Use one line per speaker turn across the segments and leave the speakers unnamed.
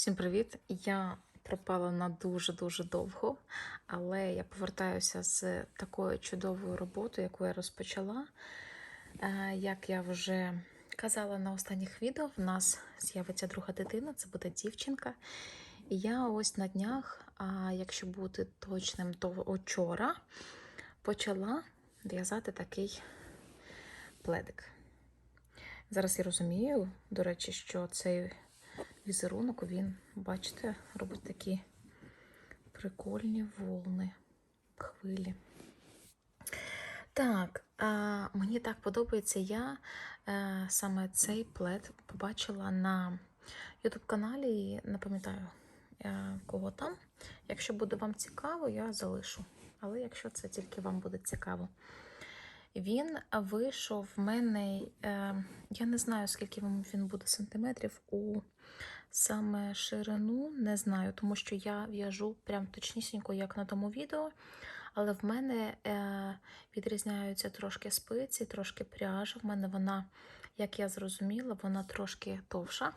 Всім привіт! Я пропала на дуже-дуже довго, але я повертаюся з такою чудовою роботою, яку я розпочала. Е, Як я вже казала на останніх відео, в нас з'явиться друга дитина, це буде дівчинка. І я ось на днях, а якщо бути точним, то вчора почала в'язати такий пледик. Зараз я розумію, до речі, що цей візерунок, він, бачите, робить такі прикольні волни, хвилі. Так, а, мені так подобається. Я е, саме цей плед побачила на YouTube каналі, не пам'ятаю, е, кого там. Якщо буде вам цікаво, я залишу. Але якщо це тільки вам буде цікаво. Він вийшов в мене, е, я не знаю, скільки він буде сантиметрів у саме ширину, не знаю, тому що я в'яжу прям точнісінько, як на тому відео. Але в мене е, відрізняються трошки спиці, трошки пряжа. В мене вона, як я зрозуміла, вона трошки товша.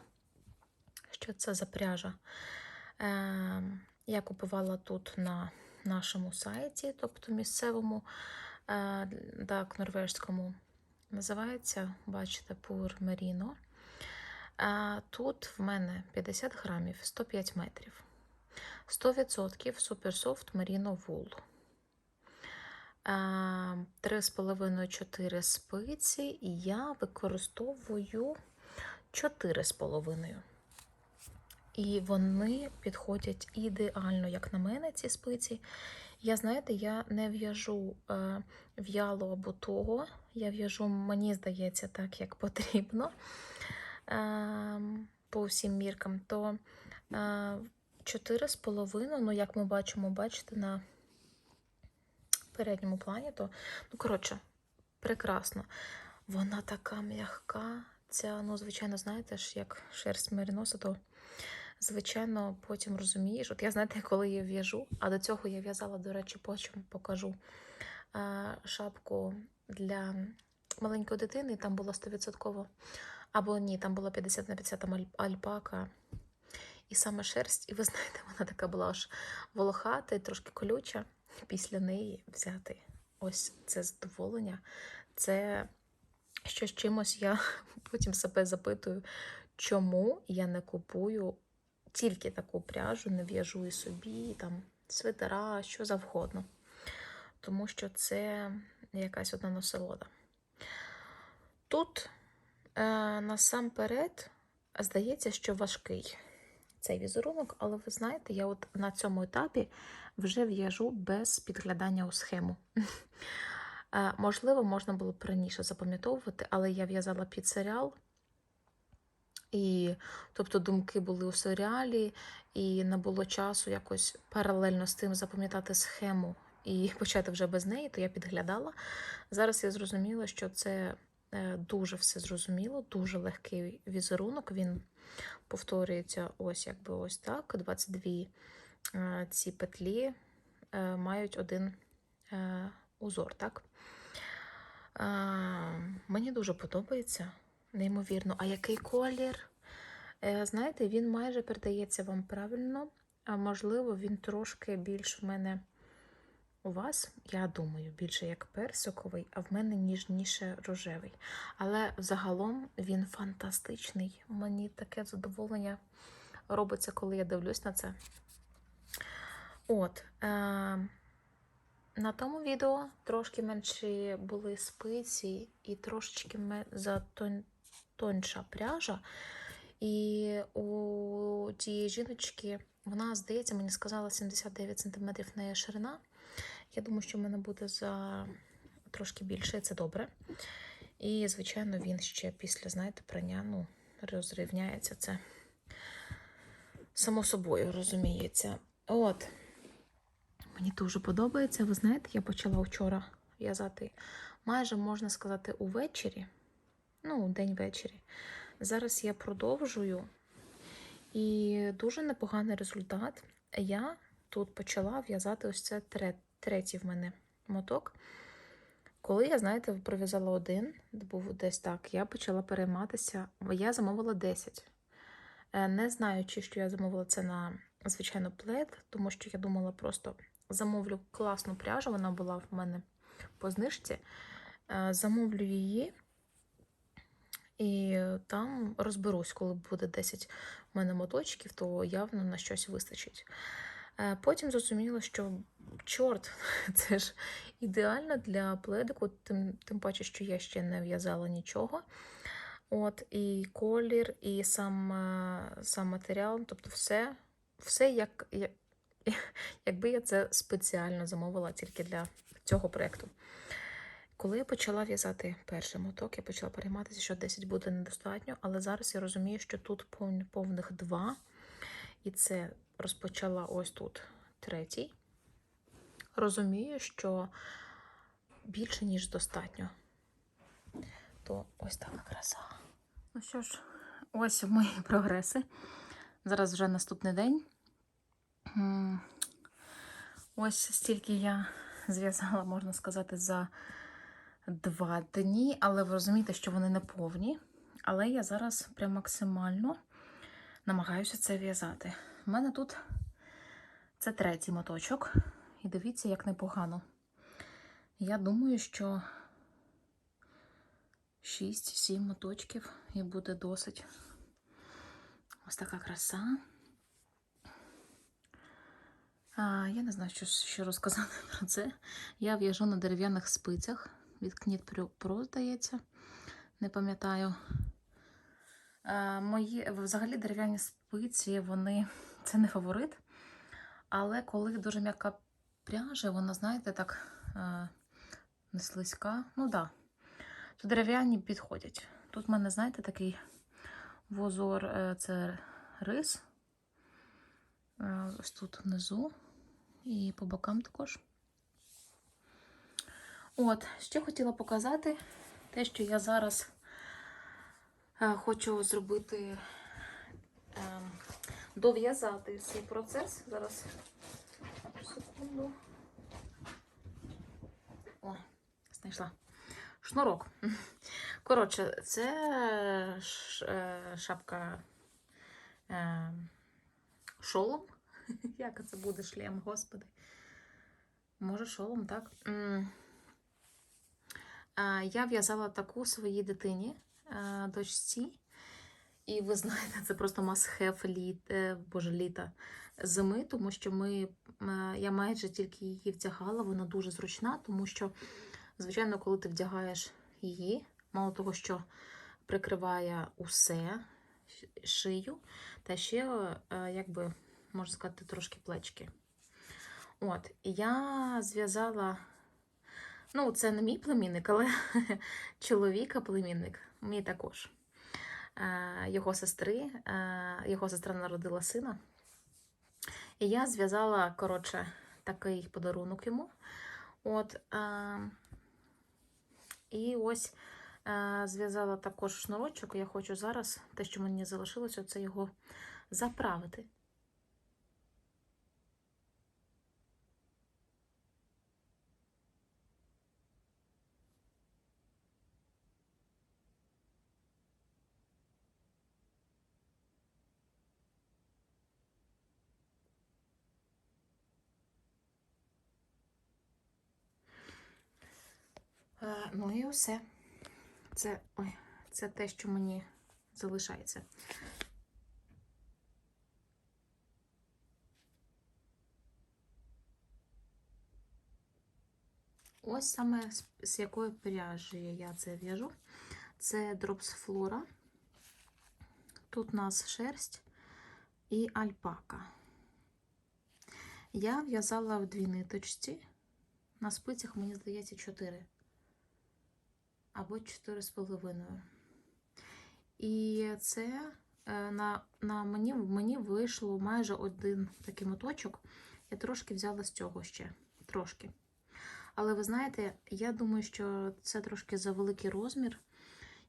Що це за пряжа? Е, я купувала тут на нашому сайті, тобто місцевому, так, норвежському. Називається, бачите, Pur Merino. А Тут в мене 50 грамів, 105 метрів. 100% суперсофт Merino Wool. 3,5-4 спиці, і я використовую 4,5. І вони підходять ідеально, як на мене, ці спиці. Я, знаєте, я не в'яжу е, в'яло або того. Я в'яжу, мені здається, так, як потрібно е, по всім міркам. То е, 4,5, ну, як ми бачимо, бачите, на передньому плані, то, ну, коротше, прекрасно. Вона така м'яка. Ця, ну, звичайно, знаєте ж, як шерсть мериноса, то звичайно, потім розумієш. От я знаєте, коли я в'яжу, а до цього я в'язала, до речі, потім покажу шапку для маленької дитини, там була 100%, або ні, там була 50 на 50 там альпака. І саме шерсть, і ви знаєте, вона така була аж волохата і трошки колюча. Після неї взяти ось це задоволення. Це що з чимось я потім себе запитую, чому я не купую тільки таку пряжу, не в'яжу і собі, там свитера, що завгодно. Тому що це якась одна насолода. Тут е, насамперед здається, що важкий цей візерунок, але ви знаєте, я от на цьому етапі вже в'яжу без підглядання у схему. Е, Можливо, можна було б раніше запам'ятовувати, але я в'язала під серіал. І, тобто, думки були у серіалі, і не було часу якось паралельно з тим запам'ятати схему і почати вже без неї, то я підглядала. Зараз я зрозуміла, що це е, дуже все зрозуміло, дуже легкий візерунок. Він повторюється ось якби ось так. 22 е, ці петлі е, мають один узор, так? Мені дуже подобається, неймовірно. А який колір? Е, Знаєте, він майже передається вам правильно, а можливо, він трошки більш в мене у вас, я думаю, більше як персиковий, а в мене ніжніше рожевий. Але загалом він фантастичний. Мені таке задоволення робиться, коли я дивлюсь на це. От. Е- на тому відео трошки менші були спиці і трошечки ме- затон- тоньша пряжа. І у тієї жіночки, вона, здається, мені сказала 79 см неї ширина. Я думаю, що в мене буде за трошки більше, це добре. І, звичайно, він ще після, знаєте, прання ну, розрівняється це. Само собою розуміється. От. Мені дуже подобається. Ви знаєте, я почала вчора в'язати майже, можна сказати, увечері. Ну, день ввечері. Зараз я продовжую. І дуже непоганий результат. Я тут почала в'язати ось це третій в мене моток. Коли я, знаєте, пров'язала один, був десь так, я почала перейматися. Я замовила 10. Е, Не знаючи, що я замовила це на звичайно плед, тому що я думала просто замовлю класну пряжу, вона була в мене по знижці. Е, Замовлю її і там розберусь, коли буде 10 в мене моточків, то явно на щось вистачить. Е, Потім зрозуміла, що чорт, це ж ідеально для пледику, тим, тим паче, що я ще не в'язала нічого. От, і колір, і сам, е, сам матеріал, тобто все, все як, як, якби я це спеціально замовила тільки для цього проєкту. Коли я почала в'язати перший моток, я почала перейматися, що 10 буде недостатньо, але зараз я розумію, що тут повних два. І це розпочала ось тут третій. Розумію, що більше, ніж достатньо. То ось така краса. Ну що ж, ось мої прогреси. Зараз вже наступний день. Ось стільки я зв'язала, можна сказати, за два дні, але ви розумієте, що вони не повні. Але я зараз прям максимально намагаюся це в'язати. У мене тут це третій моточок. І дивіться, як непогано. Я думаю, що 6-7 моточків і буде досить. Ось така краса. А, я не знаю, що, що розказати про це. Я в'яжу на дерев'яних спицях від Knit Pro, здається. Не пам'ятаю. А, мої взагалі дерев'яні спиці, вони це не фаворит. Але коли дуже м'яка пряжа, вона, знаєте, так а, не слизька. Ну. Да. То дерев'яні підходять. Тут в мене, знаєте, такий возор е, це рис. Е, Ось тут внизу і по бокам також. От, ще хотіла показати те, що я зараз е, хочу зробити, е, дов'язати свій процес. Зараз секунду. О, знайшла. Шнурок. Коротше, це е, шапка е, шолом. Як це буде шлем, господи? Може, шолом, так? Я в'язала таку своїй дитині, дочці. І ви знаєте, це просто must-have літ, е, боже, літа зими, тому що ми, я майже тільки її вдягала, вона дуже зручна, тому що, звичайно, коли ти вдягаєш її, мало того, що прикриває усе шию, та ще, е, якби, можна сказати, трошки плечки. От, я зв'язала. Ну, це не мій племінник, але чоловіка племінник, мій також. Е, Його сестри, е, його сестра народила сина. І я зв'язала, коротше, такий подарунок йому. От, е, і ось зв'язала також шнурочок. Я хочу зараз, те, що мені залишилося, це його заправити. Ну і все. Це, ой, це те, що мені залишається. Ось саме з, якої пряжі я це в'яжу. Це Drops Flora. Тут у нас шерсть і альпака. Я в'язала в дві ниточці. На спицях, мені здається, 4 або 4,5. І це е, на, на мені, мені вийшло майже один такий моточок. Я трошки взяла з цього ще. Трошки. Але ви знаєте, я думаю, що це трошки за великий розмір.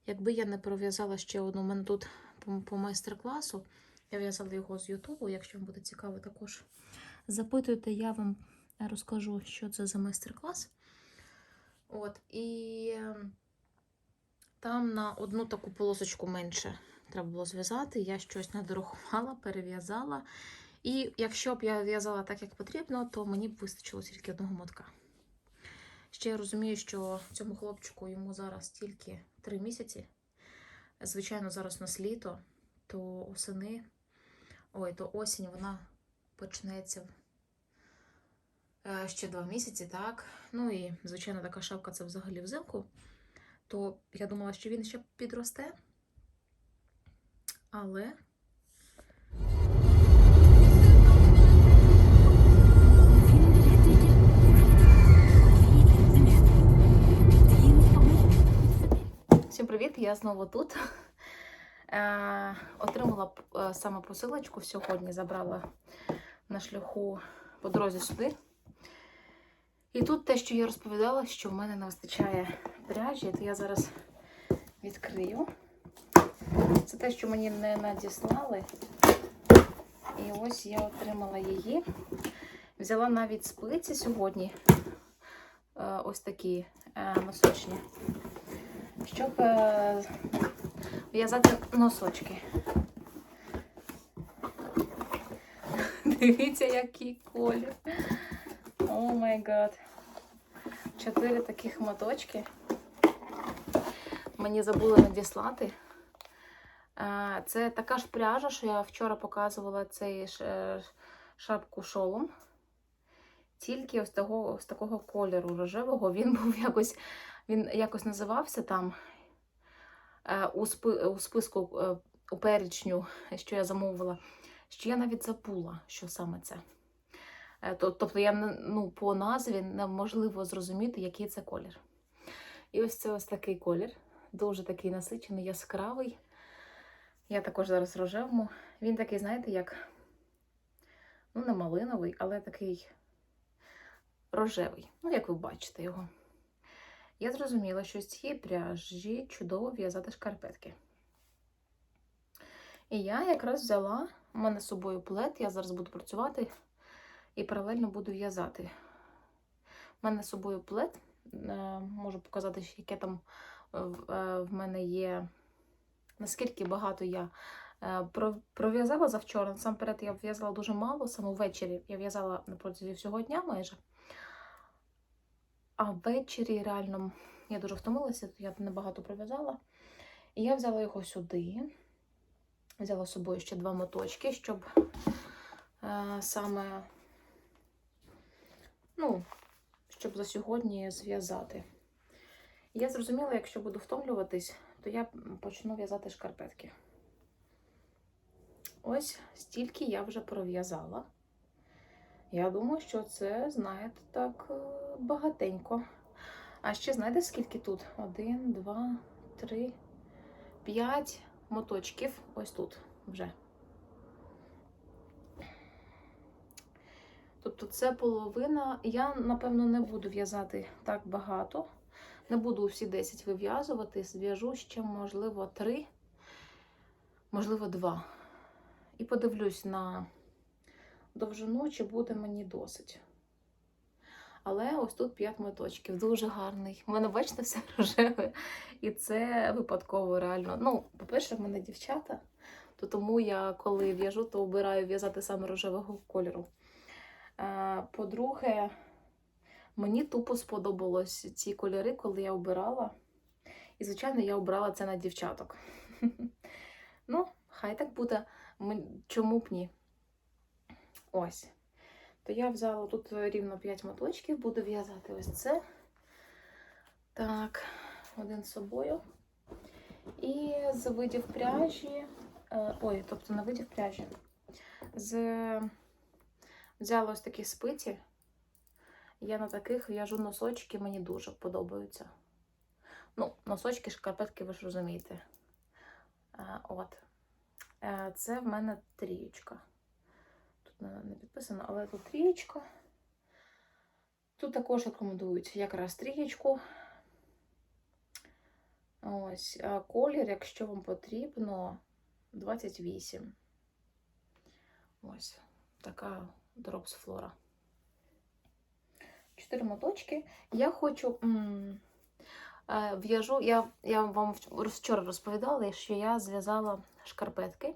Якби я не пров'язала ще одну, у мене тут по, по майстер-класу, я в'язала його з Ютубу, якщо вам буде цікаво, також запитуйте, я вам розкажу, що це за майстер-клас. От, і там на одну таку полосочку менше треба було зв'язати. Я щось не дорахувала, перев'язала. І якщо б я в'язала так, як потрібно, то мені б вистачило тільки одного мотка. Ще я розумію, що цьому хлопчику йому зараз тільки 3 місяці. Звичайно, зараз у нас літо, то осени, ой, то осінь вона почнеться е, ще 2 місяці, так. Ну і, звичайно, така шапка це взагалі взимку. То я думала, що він ще підросте. Але Всім привіт! Я знову тут. Е, отримала е, саме посилочку сьогодні, забрала на шляху по дорозі сюди. І тут те, що я розповідала, що в мене не вистачає пряжі, то я зараз відкрию. Це те, що мені не надіслали. І ось я отримала її. Взяла навіть спиці сьогодні. Е, ось такі е, носочні щоб е, в'язати носочки. Дивіться, який колір. О май гад. Чотири таких моточки. Мені забули надіслати. Е, Це така ж пряжа, що я вчора показувала цей е, шапку шолом. Тільки ось того, ось такого кольору рожевого. Він був якось він якось називався там е, у, у списку у перечню, що я замовила, що я навіть забула, що саме це. Е, то- Тобто я ну, по назві неможливо зрозуміти, який це колір. І ось це ось такий колір, дуже такий насичений, яскравий. Я також зараз рожевому. Він такий, знаєте, як ну, не малиновий, але такий рожевий. Ну, як ви бачите його. Я зрозуміла, що з цієї пряжі чудово в'язати шкарпетки. І я якраз взяла у мене з собою плед, я зараз буду працювати і паралельно буду в'язати. У мене з собою плед, е, можу показати, яке там е, в- е, мене є, наскільки багато я пров'язала завчора. Насамперед я в'язала дуже мало, саме ввечері я в'язала на протязі всього дня майже. А ввечері реально я дуже втомилася, я небагато пров'язала. І я взяла його сюди. Взяла з собою ще два моточки, щоб е, саме, ну, щоб за сьогодні зв'язати. Я зрозуміла, якщо буду втомлюватись, то я почну в'язати шкарпетки. Ось стільки я вже пров'язала. Я думаю, що це, знаєте, так е, багатенько. А ще знаєте, скільки тут? Один, два, три, п'ять моточків. Ось тут вже. Тобто це половина. Я, напевно, не буду в'язати так багато. Не буду всі 10 вив'язувати. Зв'яжу ще, можливо, 3, можливо, 2. І подивлюсь на довжину, чи буде мені досить. Але ось тут 5 моточків, дуже гарний. У мене, бачите, все рожеве. І це випадково реально. Ну, по-перше, в мене дівчата, то тому я, коли в'яжу, то обираю в'язати саме рожевого кольору. А, По-друге, мені тупо сподобалось ці кольори, коли я обирала. І, звичайно, я обрала це на дівчаток. Ну, хай так буде. Чому б ні? Ось. То я взяла тут рівно 5 моточків, буду в'язати ось це. Так, один з собою. І з видів пряжі. е, Ой, тобто на видів пряжі. З... Взяла ось такі спиці. Я на таких в'яжу носочки, мені дуже подобаються. Ну, носочки, шкарпетки, ви ж розумієте. Е, От. Е, Це в мене трієчка. Тут не підписано, але тут трієчка. Тут також рекомендують якраз трієчку. Ось, а колір, якщо вам потрібно, 28. Ось така дропс флора. Чотири моточки. Я хочу е, в'яжу. Я, я вам вчора розповідала, що я зв'язала шкарпетки.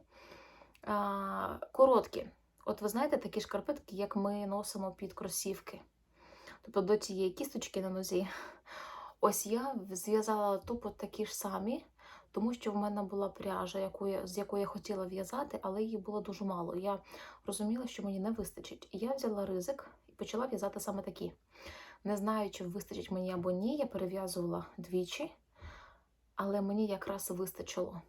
А, короткі. От ви знаєте, такі шкарпетки, як ми носимо під кросівки. Тобто до цієї кісточки на нозі. Ось я зв'язала тупо такі ж самі, тому що в мене була пряжа, яку я, з якої я хотіла в'язати, але її було дуже мало. Я розуміла, що мені не вистачить. І я взяла ризик і почала в'язати саме такі. Не знаю, чи вистачить мені або ні, я перев'язувала двічі, але мені якраз вистачило.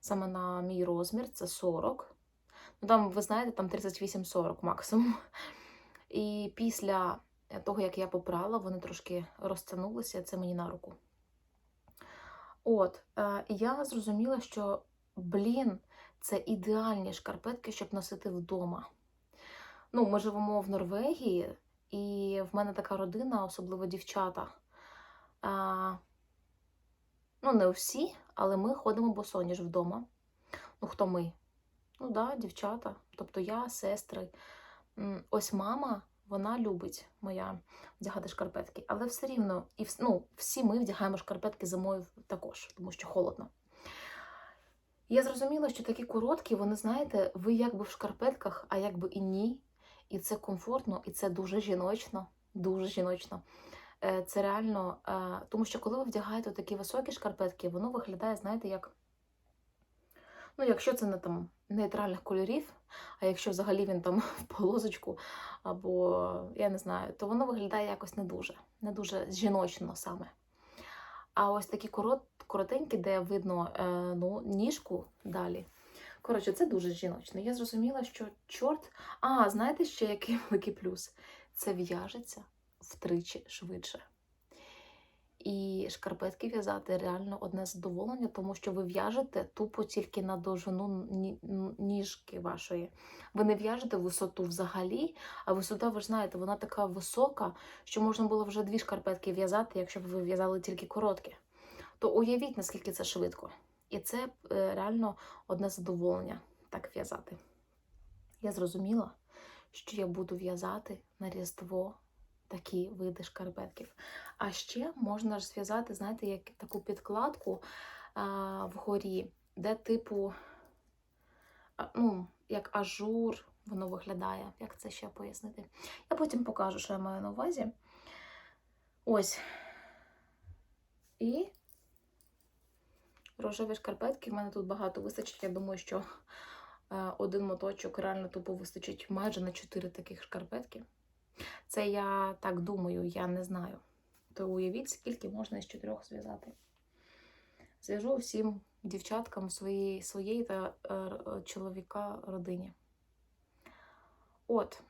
Саме на мій розмір це 40. Ну там, ви знаєте, там 38-40 максимум. І після того, як я попрала, вони трошки розтягнулися, це мені на руку. От, е, і я зрозуміла, що, блін, це ідеальні шкарпетки, щоб носити вдома. Ну, ми живемо в Норвегії, і в мене така родина, особливо дівчата. А, ну, не всі, але ми ходимо босоніж вдома. Ну, хто ми? Ну, да, дівчата. Тобто я, сестри. Ось мама, вона любить моя вдягати шкарпетки, але все рівно, і ну, всі ми вдягаємо шкарпетки зимою також, тому що холодно. Я зрозуміла, що такі короткі, вони, знаєте, ви якби в шкарпетках, а якби і ні. І це комфортно, і це дуже жіночно, дуже жіночно. Е, Це реально, е, тому що коли ви вдягаєте такі високі шкарпетки, воно виглядає, знаєте, як. Ну, якщо це не там нейтральних кольорів, а якщо взагалі він там в полосочку, або я не знаю, то воно виглядає якось не дуже, не дуже жіночно саме. А ось такі корот, коротенькі, де видно е, ну, ніжку далі. Коротше, це дуже жіночно. Я зрозуміла, що чорт. А, знаєте ще який великий плюс? Це в'яжеться втричі швидше. І шкарпетки в'язати реально одне задоволення, тому що ви в'яжете тупо тільки на довжину ніжки вашої. Ви не в'яжете висоту взагалі, а висота, ви ж знаєте, вона така висока, що можна було вже дві шкарпетки в'язати, якщо б ви в'язали тільки короткі. То уявіть, наскільки це швидко. І це е, реально одне задоволення так в'язати. Я зрозуміла, що я буду в'язати на Різдво такі види шкарпетків. А ще можна ж зв'язати, знаєте, як таку підкладку а, вгорі, де типу, а, ну, як ажур воно виглядає. Як це ще пояснити? Я потім покажу, що я маю на увазі. Ось. І рожеві шкарпетки. В мене тут багато вистачить. Я думаю, що е, один моточок реально тупо вистачить майже на 4 таких шкарпетки. Це я так думаю, я не знаю. То уявіть, скільки можна із чотирьох зв'язати. Зв'яжу всім дівчаткам своєї, своєї та е, чоловіка родині. От.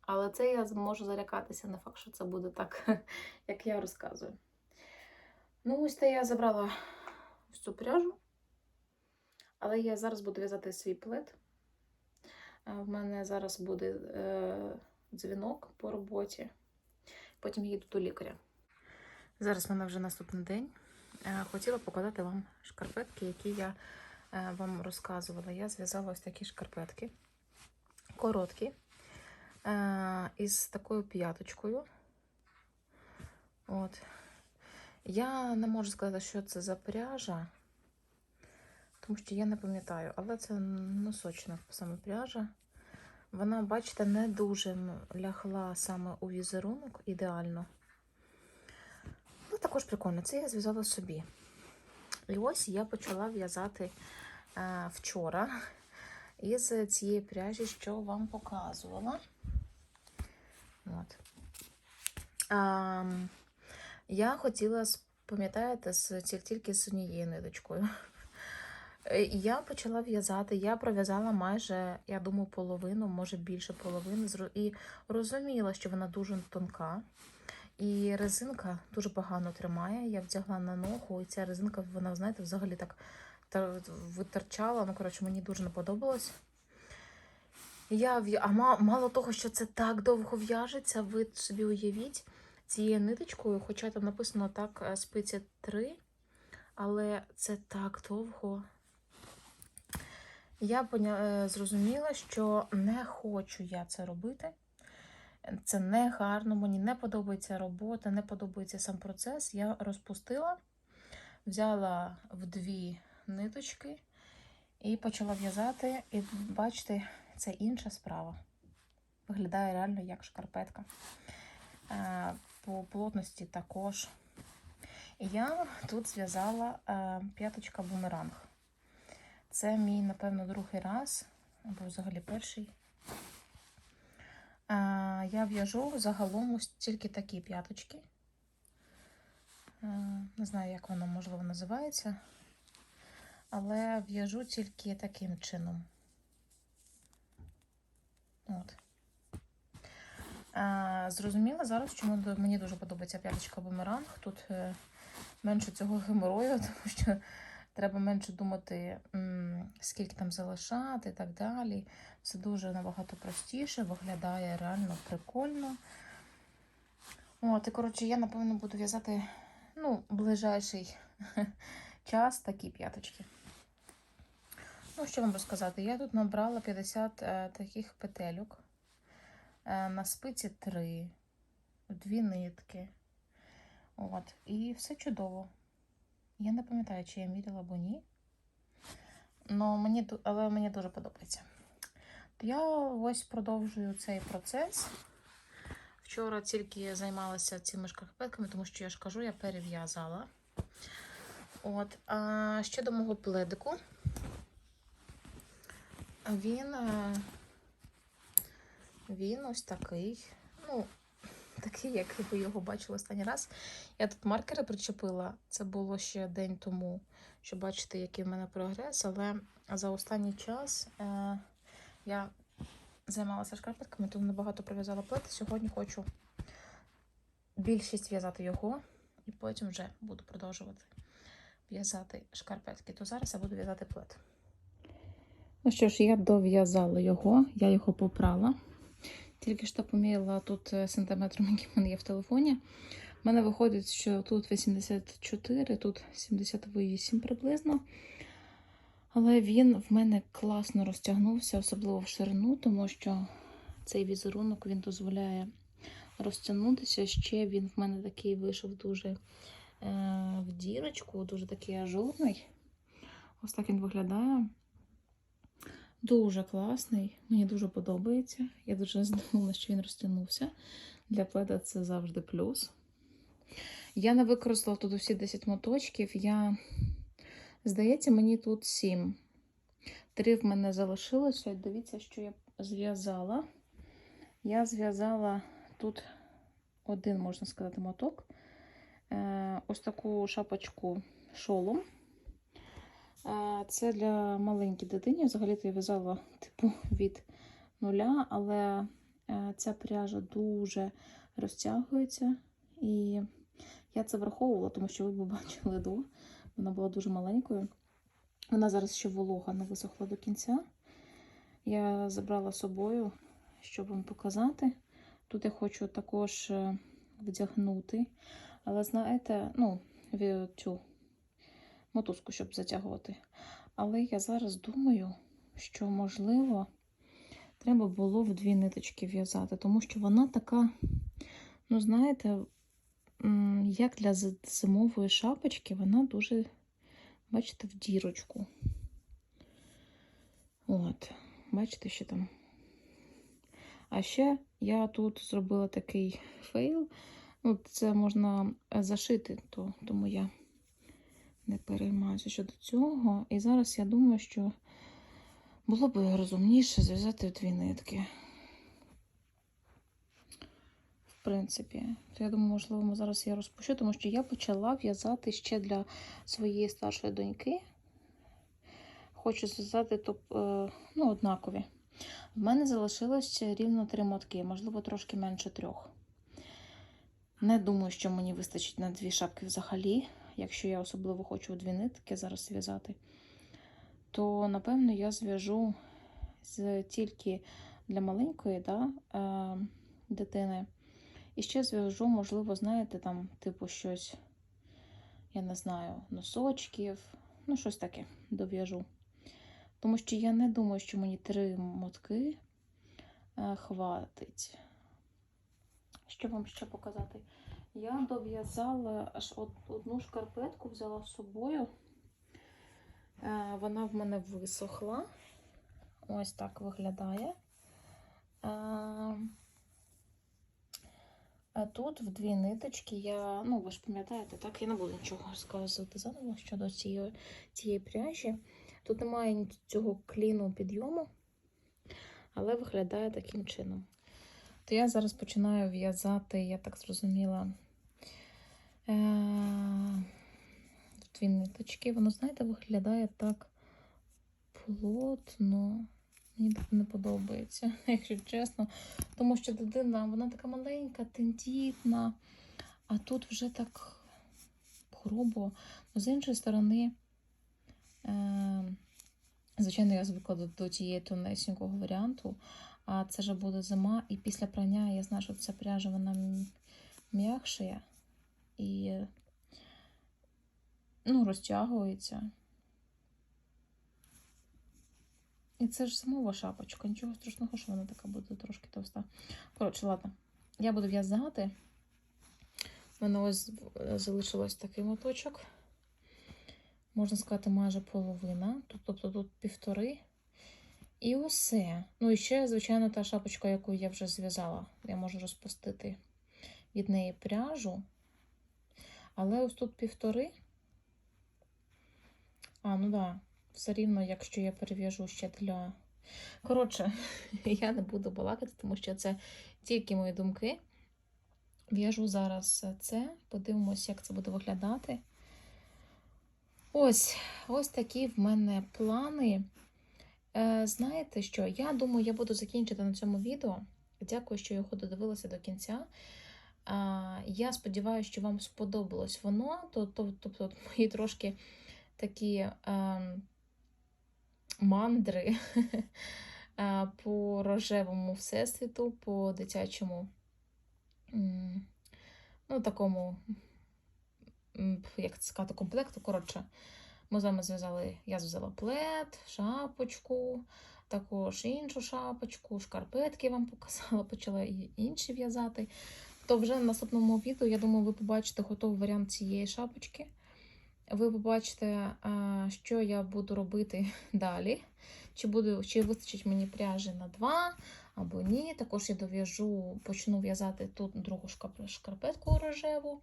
Але це я можу зарякатися, не факт, що це буде так, як я розказую. Ну, ось те я забрала цю пряжу. Але я зараз буду в'язати свій плед. Е, В мене зараз буде е, дзвінок по роботі. Потім їду до лікаря. Зараз в мене вже наступний день. Е, Хотіла показати вам шкарпетки, які я е, вам розказувала. Я зв'язала ось такі шкарпетки. Короткі. е, Із такою п'яточкою. От. Я не можу сказати, що це за пряжа, тому що я не пам'ятаю, але це носочна саме пряжа. Вона, бачите, не дуже лягла саме у візерунок ідеально. Ну, також прикольно. Це я зв'язала собі. І ось я почала в'язати е, вчора із цієї пряжі, що вам показувала. От. А, я хотіла, пам'ятаєте, тільки з однією ниточкою. Е, Я почала в'язати, я пров'язала майже, я думаю, половину, може більше половини. І розуміла, що вона дуже тонка. І резинка дуже погано тримає. Я вдягла на ногу, і ця резинка, вона, знаєте, взагалі так витерчала. Ну, коротше, мені дуже не подобалось. Я а мало того, що це так довго в'яжеться, ви собі уявіть цією ниточкою, хоча там написано так е, спиці 3, але це так довго. Я поня... е, зрозуміла, що не хочу я це робити. Це не гарно, мені не подобається робота, не подобається сам процес. Я розпустила, взяла в дві ниточки і почала в'язати. І бачите, це інша справа. Виглядає реально як шкарпетка. Е, По плотності також. Я тут зв'язала е, п'яточка бумеранг. Це мій, напевно, другий раз, або взагалі перший. Я в'яжу загалом тільки такі п'яточки. Не знаю, як воно можливо називається. Але в'яжу тільки таким чином. От. Зрозуміла зараз, чому мені дуже подобається п'яточка бумеранг. Тут е, менше цього геморою, тому що треба менше думати, скільки там залишати і так далі. Все дуже набагато простіше, виглядає реально прикольно. От, і коротше, я, напевно, буду в'язати ну, ближайший час такі п'яточки. Ну, що вам розказати? Я тут набрала 50 е, таких петельок. Е, на спиці 3, дві нитки. От, і все чудово. Я не пам'ятаю, чи я міряла або ні. Но мені, але мені дуже подобається. То я ось продовжую цей процес. Вчора тільки займалася цими шкарпетками, тому що я ж кажу, я перев'язала. От, а щодо мого пледику, він, е, він ось такий. Ну, такий, як ви його бачили останній раз. Я тут маркери причепила. Це було ще день тому, щоб бачити, який в мене прогрес. Але за останній час е, я займалася шкарпетками, тому набагато прив'язала плети. Сьогодні хочу більшість в'язати його, і потім вже буду продовжувати в'язати шкарпетки. То зараз я буду в'язати плет. Ну що ж, я дов'язала його, я його попрала. Тільки що поміряла тут е, сантиметром, який в мене є в телефоні. У мене виходить, що тут 84, тут 78 приблизно. Але він в мене класно розтягнувся, особливо в ширину, тому що цей візерунок він дозволяє розтягнутися. Ще він в мене такий вийшов дуже е, в дірочку, дуже такий ажурний. Ось так він виглядає. Дуже класний, мені дуже подобається. Я дуже задоволена, що він розтягнувся. Для пледа це завжди плюс. Я не використала тут усі 10 моточків. Я, здається, мені тут 7. Три в мене залишилося. Дивіться, що я зв'язала. Я зв'язала тут один, можна сказати, моток. Е, ось таку шапочку шолом. Це для маленької дитини. Взагалі-то я в'язала типу від нуля, але е, ця пряжа дуже розтягується. І я це враховувала, тому що ви б бачили до. Вона була дуже маленькою. Вона зараз ще волога не висохла до кінця. Я забрала з собою, щоб вам показати. Тут я хочу також е, вдягнути. Але знаєте, ну, цю мотузку, щоб затягувати. Але я зараз думаю, що, можливо, треба було в дві ниточки в'язати, тому що вона така, ну, знаєте, як для зимової шапочки, вона дуже, бачите, в дірочку. От, бачите, що там. А ще я тут зробила такий фейл. Ну, це можна е, зашити, то, тому я не переймаюся щодо цього. І зараз я думаю, що було б розумніше зв'язати дві нитки. В принципі, то я думаю, можливо, зараз я розпущу, тому що я почала в'язати ще для своєї старшої доньки. Хочу зв'язати е, ну, однакові. В мене залишилось рівно три мотки, можливо, трошки менше трьох. Не думаю, що мені вистачить на дві шапки взагалі. Якщо я особливо хочу дві нитки зараз зв'язати, то напевно я зв'яжу з тільки для маленької да, е, дитини. І ще зв'яжу, можливо, знаєте, там, типу, щось, я не знаю, носочків, ну, щось таке дов'яжу. Тому що я не думаю, що мені три мотки е, хватить. Що вам ще показати? Я дов'язала аж од- одну шкарпетку, взяла з собою. Е, Вона в мене висохла. Ось так виглядає. Е, А тут в дві ниточки я, ну ви ж пам'ятаєте, так, я не буду нічого розказувати заново щодо цієї, цієї пряжі. Тут немає цього кліну підйому, але виглядає таким чином. То я зараз починаю в'язати, я так зрозуміла, дві ниточки. Воно, знаєте, виглядає так плотно. Мені так не подобається, якщо чесно. Тому що дитина, вона така маленька, тендітна, а тут вже так грубо. Ну, з іншої сторони, е, звичайно, я звикла до, до тієї тонесенького варіанту, а це вже буде зима, і після прання я знаю, що ця пряжа вона м'якшає і ну, розтягується. І це ж зимова шапочка. Нічого страшного, що вона така буде трошки товста. Коротше, ладно. Я буду в'язати. У мене ось залишилось такий моточок. Можна сказати, майже половина. Тобто тут півтори. І усе. Ну і ще, звичайно, та шапочка, яку я вже зв'язала. Я можу розпустити від неї пряжу. Але ось тут півтори. А, ну да, все рівно, якщо я перев'яжу ще для. Коротше, я не буду балакати, тому що це тільки мої думки. В'яжу зараз це, подивимось, як це буде виглядати. Ось, ось такі в мене плани. Е, знаєте що? Я думаю, я буду закінчити на цьому відео. Дякую, що його додивилися до кінця. Я сподіваюся, що вам сподобалось воно. Тобто, тобто мої трошки такі е, мандри е, по рожевому всесвіту, по дитячому, ну, такому, як це сказати, комплекту. Коротше, ми з вами зв'язали, я зв'язала плед, шапочку, також іншу шапочку, шкарпетки вам показала, почала інші в'язати. То вже в наступному відео, я думаю, ви побачите готовий варіант цієї шапочки. Ви побачите, що я буду робити далі. Чи буду, чи вистачить мені пряжі на два або ні. Також я дов'яжу, почну в'язати тут другу шкарпетку рожеву.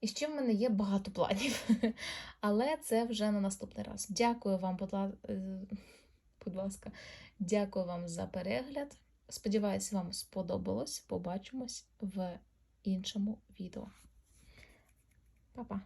І ще в мене є багато планів. Але це вже на наступний раз. Дякую вам, е, будь ласка, дякую вам за перегляд. Сподіваюсь, вам сподобалось. Побачимось в іншому відео. Па-па!